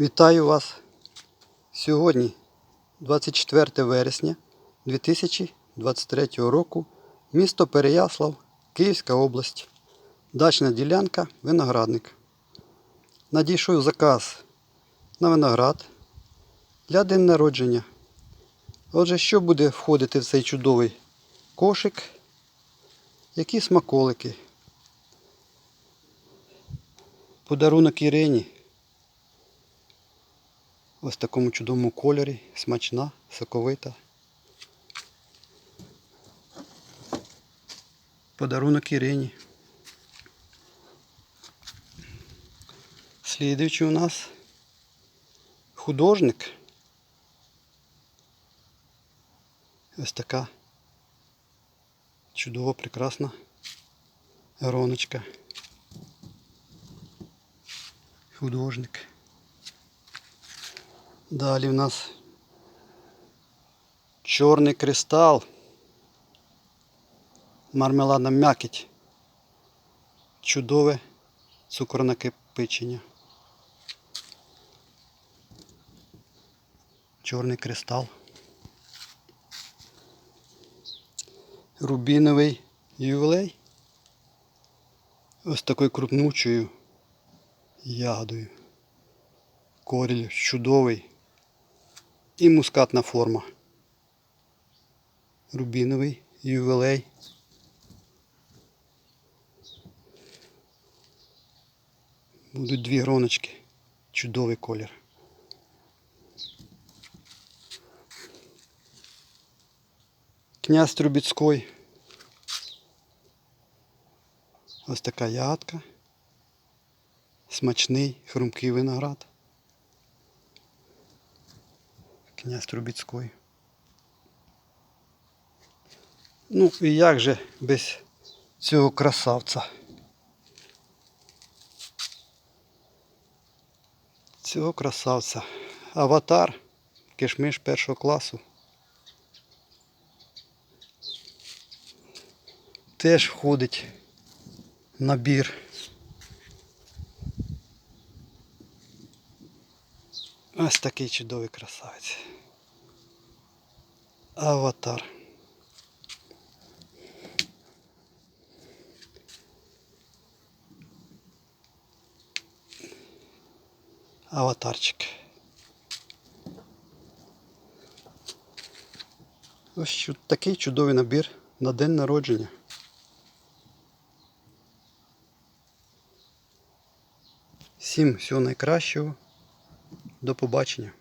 Вітаю вас. Сьогодні 24 вересня 2023 року. Місто Переяслав, Київська область. Дачна ділянка, виноградник. Надійшов заказ на виноград для день народження. Отже, що буде входити в цей чудовий кошик? Які смаколики? Подарунок Ірині. Ось в такому чудовому кольорі, смачна, соковита. Подарунок Ірині. Слідуючий у нас художник. Ось така чудова, прекрасна роночка. Художник. Далі в нас чорний кристал. Мармеладна м'якіть. Чудове цукронакипичення. Чорний кристал. Рубіновий ювілей. Ось такою крупнучою ягодою. Коріль чудовий. І мускатна форма. Рубіновий ювілей. Будуть дві гроночки. Чудовий колір. Князь Трубецький. Ось така ягодка. Смачний, хрумкий виноград. Князь Трубецький. Ну і як же без цього красавця? Цього красавця. Аватар. Кишмиш першого класу. Теж входить набір. Ось такий чудовий красавець. Аватар. Аватарчик. Ось такий чудовий набір на день народження. Всім всього найкращого. До побачення.